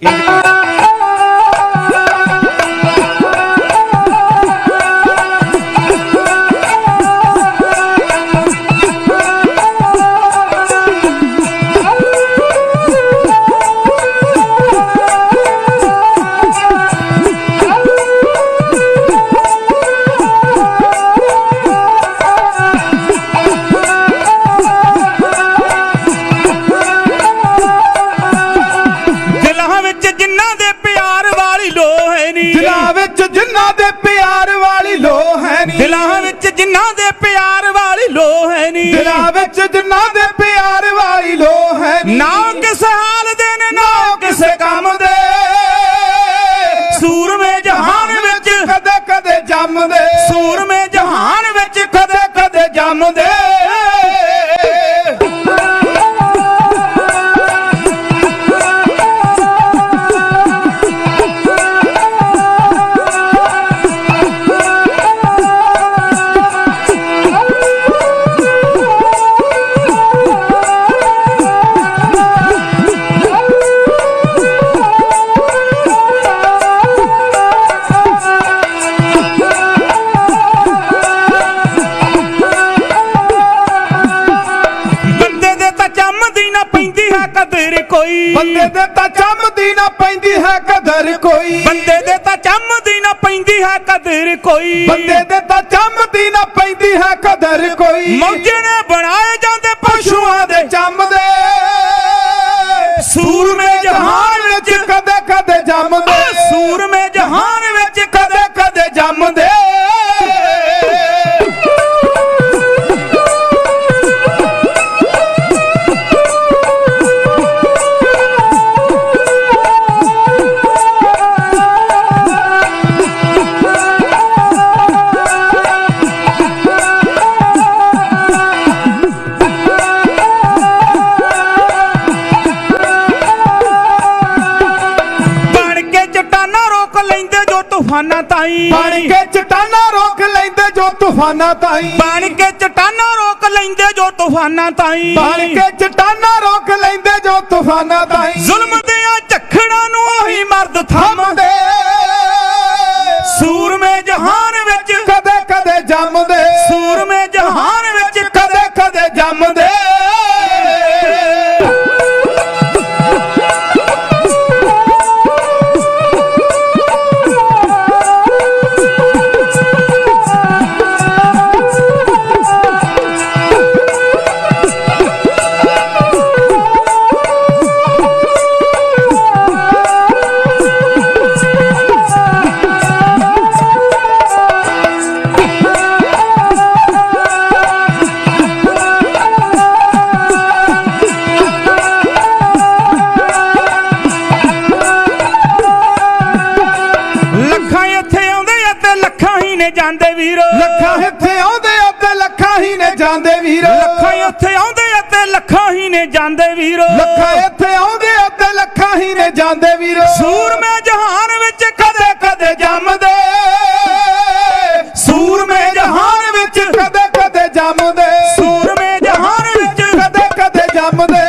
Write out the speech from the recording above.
ਦਿਲਾਂ ਜਿਨ੍ਹਾਂ ਦੇ ਪਿਆਰ ਵਾਲੀ ਲੋ ਹੈ ਨੀ। ਦਿਲਾਂ ਵਿੱਚ ਜਿਨ੍ਹਾਂ ਦੇ ਪਿਆਰ ਵਾਲੀ ਲੋ ਹੈ ਨੀ। ਨਾ ਕਿਸ ਹਾਲ ਦੇ ਨੇ ਨਾ ਕਿਸੇ ਕੰਮ ਦੇ। ਸੂਰਮੇ ਜਹਾਨ ਵਿੱਚ ਕਦੇ ਕਦੇ ਜੰਮਦੇ ਸੂਰਮੇ ਜਹਾਨ ਵਿੱਚ ਕਦੇ ਕਦੇ ਜੰਮਦੇ ਦੇ ਤਾਂ ਚੰਮਦੀ ਨਾ ਪੈਂਦੀ ਹੈ ਕਦਰ ਕੋਈ। ਬੰਦੇ ਦੇ ਤਾਂ ਚੰਮਦੀ ਨਾ ਪੈਂਦੀ ਹੈ ਕਦਰ ਕੋਈ। ਬੰਦੇ ਦੇ ਤਾਂ ਚੰਮਦੀ ਨਾ ਪੈਂਦੀ ਹੈ ਕਦਰ ਕੋਈ। ਮੌਜੇ ਨੇ ਬਣਾਏ ਜਾਂਦੇ ਪਸ਼ੂਆਂ ਦੇ ਜੰਮਦੇ ਸੂਰਮੇ ਜਹਾਨ ਵਿੱਚ ਕਦੇ ਕਦੇ ਜੰਮਦੇ। ਸੂਰਮੇ ਜਹਾਨ ਵਿੱਚ ਕਦੇ ਕਦੇ ਜੰਮਦੇ। ਤੂਫਾਨਾਂ ਤਾਈ। ਬਣ ਕੇ ਚਟਾਨਾ ਰੋਕ ਲੈਂਦੇ ਜੋ ਤੂਫਾਨਾਂ ਤਾਈ। ਬਣ ਕੇ ਚਟਾਨਾ ਰੋਕ ਲੈਂਦੇ ਜੋ ਤੂਫਾਨਾਂ ਤਾਈ। ਬਣ ਕੇ ਚਟਾਨਾ ਰੋਕ ਲੈਂਦੇ ਜੋ ਤੂਫਾਨਾਂ ਤਾਈ। ਜ਼ੁਲਮ ਦੀਆਂ ਝੱਖੜਾਂ ਨੂੰ ਉਹੀ ਮਰਦ ਥੰਮ ਥੰਮਦੇ। ਸੂਰਮੇ ਜਹਾਨ ਵਿੱਚ ਕਦੇ ਕਦੇ ਜੰਮਦੇ। ਸੂਰਮੇ ਹੀ ਨੇ ਜਾਂਦੇ ਵੀਰੋ। ਲੱਖਾਂ ਇੱਥੇ ਆਉਂਦੇ ਅੱਧੇ ਲੱਖਾਂ ਹੀ ਨੇ ਜਾਂਦੇ ਵੀਰ। ਲੱਖਾਂ ਇੱਥੇ ਆਉਂਦੇ ਅੱਧੇ ਲੱਖਾਂ ਹੀ ਨੇ ਜਾਂਦੇ ਵੀਰ। ਲੱਖਾਂ ਇੱਥੇ ਆਉਂਦੇ ਅੱਧੇ ਲੱਖਾਂ ਹੀ ਨੇ ਜਾਂਦੇ ਵੀਰੋ। ਸੂਰਮੇ ਜਹਾਨ ਵਿੱਚ ਕਦੇ ਕਦੇ ਜੰਮਦੇ। ਸੂਰਮੇ ਜਹਾਨ ਵਿੱਚ ਕਦੇ ਕਦੇ ਜੰਮਦੇ। ਸੂਰਮੇ ਜਹਾਨ ਵਿੱਚ ਕਦੇ ਕਦੇ ਜੰਮਦੇ।